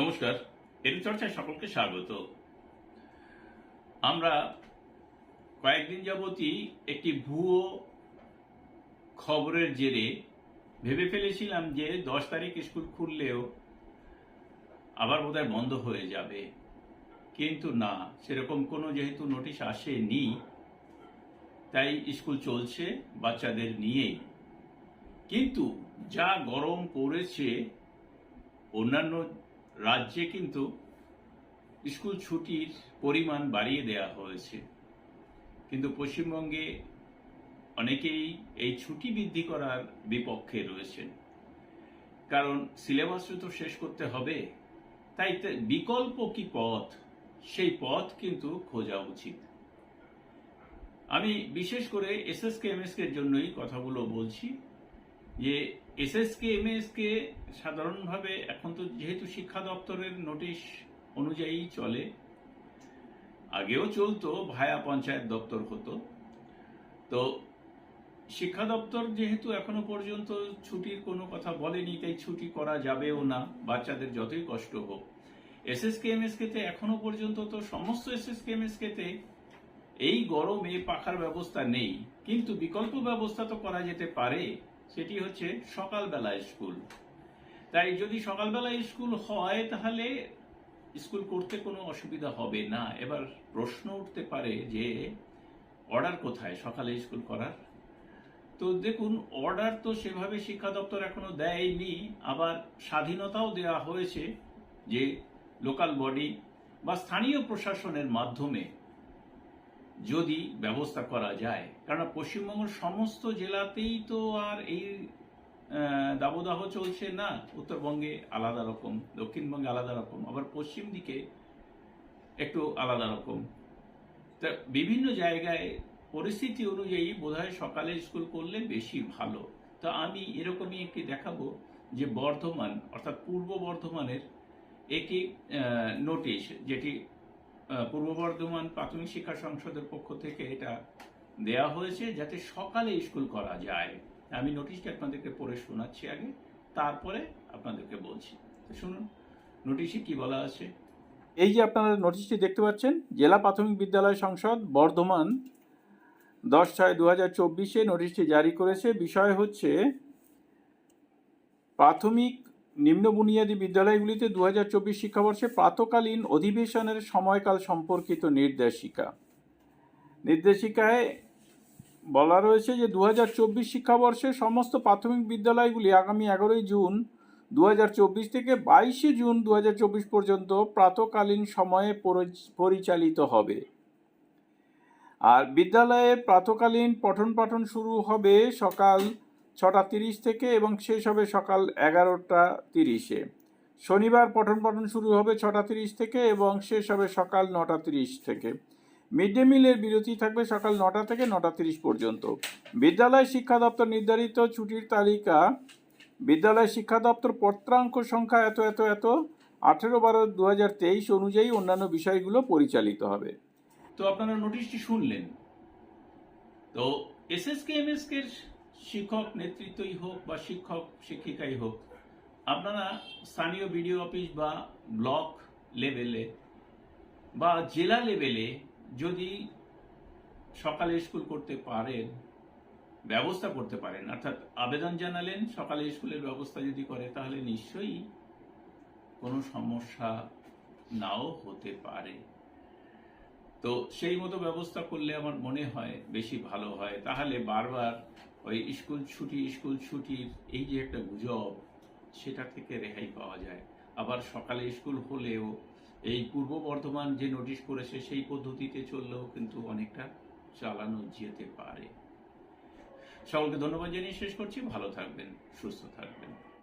নমস্কার এরু চর্চায় সকলকে স্বাগত। আমরা কয়েকদিন যাবতই একটি ভুয়ো খবরের জেরে ভেবে ফেলেছিলাম যে দশ তারিখ স্কুল খুললেও আবার বোধহয় বন্ধ হয়ে যাবে। কিন্তু না, সেরকম কোনো যেহেতু নোটিশ আসেনি, তাই স্কুল চলছে বাচ্চাদের নিয়েই। কিন্তু যা গরম পড়েছে, অন্যান্য রাজ্যে কিন্তু স্কুল ছুটির পরিমাণ বাড়িয়ে দেওয়া হয়েছে। কিন্তু পশ্চিমবঙ্গে অনেকেই এই ছুটি বৃদ্ধি করার বিপক্ষে রয়েছেন। কারণ সিলেবাসও তো শেষ করতে হবে, তাই বিকল্প কি পথ? সেই পথ কিন্তু খোঁজা উচিত। আমি বিশেষ করে এস এস এসএসকে, এমএসকে এর জন্যই কথাগুলো বলছি যে এসএসকে এমএসকে সাধারণভাবে এখন তো যেহেতু শিক্ষা দপ্তরের নোটিশ অনুযায়ী চলে, আগেও চলতো, ভায়া পঞ্চায়েত দপ্তর হতো। তো শিক্ষা দপ্তর যেহেতু এখনও পর্যন্ত ছুটির কোনো কথা বলেনি, তাই ছুটি করা যাবেও না, বাচ্চাদের যতই কষ্ট হোক। এসএসকে এমএসকে তে এখনও পর্যন্ত তো সমস্ত এসএসকে এমএসকে তে এই গরমে পাখার ব্যবস্থা নেই, কিন্তু বিকল্প ব্যবস্থা তো করা যেতে পারে। সেটি হচ্ছে সকালবেলা স্কুল। তাই যদি সকালবেলা স্কুল হয়, তাহলে স্কুল করতে কোনো অসুবিধা হবে না। এবার প্রশ্ন উঠতে পারে যে, অর্ডার কোথায়? সকালে স্কুল করার? তো দেখুন, অর্ডার তো সেভাবে শিক্ষা দপ্তর এখনও দেয়নি। আবার স্বাধীনতাও দেওয়া হয়েছে যে লোকাল বডি বা স্থানীয় প্রশাসনের মাধ্যমে যদি ব্যবস্থা করা যায় কারণ পশ্চিমবঙ্গের সমস্ত জেলাতেই তো আর এই দাবদাহ চলছে না। উত্তরবঙ্গে আলাদা রকম, দক্ষিণবঙ্গে আলাদা রকম, আবার পশ্চিম দিকে একটু আলাদা রকম। তা বিভিন্ন জায়গায় পরিস্থিতি অনুযায়ী বোধহয় সকালে স্কুল করলে বেশি ভালো। তো আমি এরকমই একটি দেখাবো যে বর্ধমান, অর্থাৎ পূর্ব বর্ধমানের একটি নোটিশ, যেটি পূর্ব বর্ধমান প্রাথমিক শিক্ষা সংসদের পক্ষ থেকে এটা দেয়া হয়েছে যাতে সকালে স্কুল করা যায়। আমি নোটিশটা আপনাদেরকে পড়ে শোনাচ্ছি আগে, তারপরে আপনাদেরকে বলছি। শুনুন, নোটিশে কি বলা আছে? এই যে আপনারা নোটিশটি দেখতে পাচ্ছেন, জেলা প্রাথমিক বিদ্যালয় সংসদ বর্ধমান দশ ছয় দু হাজার চব্বিশে নোটিশটি জারি করেছে। বিষয় হচ্ছে, প্রাথমিক নিম্ন বুনিয়াদী বিদ্যালয়গুলিতে দু হাজার চব্বিশ শিক্ষাবর্ষে প্রাতকালীন অধিবেশনের সময়কাল সম্পর্কিত নির্দেশিকা। নির্দেশিকায় বলা রয়েছে যে দু হাজার চব্বিশ শিক্ষাবর্ষে সমস্ত প্রাথমিক বিদ্যালয়গুলি আগামী এগারোই জুন দু হাজার চব্বিশ থেকে বাইশে জুন দু হাজার চব্বিশ পর্যন্ত প্রাতকালীন সময়ে পরিচালিত হবে। আর বিদ্যালয়ে প্রাতকালীন পঠন পাঠন শুরু হবে সকাল ছটা তিরিশ থেকে এবং শেষ হবে সকাল এগারোটা তিরিশে। শনিবার পঠন পঠন শুরু হবে ছটা তিরিশ থেকে এবং শেষ হবে সকাল নটা তিরিশ থেকে। মিড ডে মিলের বিরতি থাকবে সকাল নটা থেকে নটা তিরিশ পর্যন্ত। বিদ্যালয় শিক্ষা দপ্তর নির্ধারিত ছুটির তালিকা, বিদ্যালয় শিক্ষা দপ্তর পত্রাঙ্ক সংখ্যা এত এত এত, আঠেরো বারো দু হাজার তেইশ অনুযায়ী অন্যান্য বিষয়গুলো পরিচালিত হবে। তো আপনারা নোটিশটি শুনলেন। তো S S K M S MSK শিক্ষক নেতৃত্বই হোক বা শিক্ষক শিক্ষিকাই হোক, আপনারা স্থানীয় বিডিও অফিস বা ব্লক লেভেলে বা জেলা লেভেলে যদি সকালে স্কুল করতে পারেন, ব্যবস্থা করতে পারেন, অর্থাৎ আবেদন জানালেন, সকালে স্কুলের ব্যবস্থা যদি করে, তাহলে নিশ্চয়ই কোনো সমস্যা নাও হতে পারে। তো সেই মতো ব্যবস্থা করলে আমার মনে হয় বেশি ভালো হয়। তাহলে বারবার ওই স্কুল ছুটি, স্কুল ছুটির এই যে একটা গুজব, সেটা থেকে রেহাই পাওয়া যায়। আবার সকালে স্কুল হলেও এই পূর্ব বর্ধমান যে নোটিশ করেছে, সেই পদ্ধতিতে চললেও কিন্তু অনেকটা চালানো যেতে পারে। সকলকে ধন্যবাদ জানিয়ে শেষ করছি। ভালো থাকবেন, সুস্থ থাকবেন।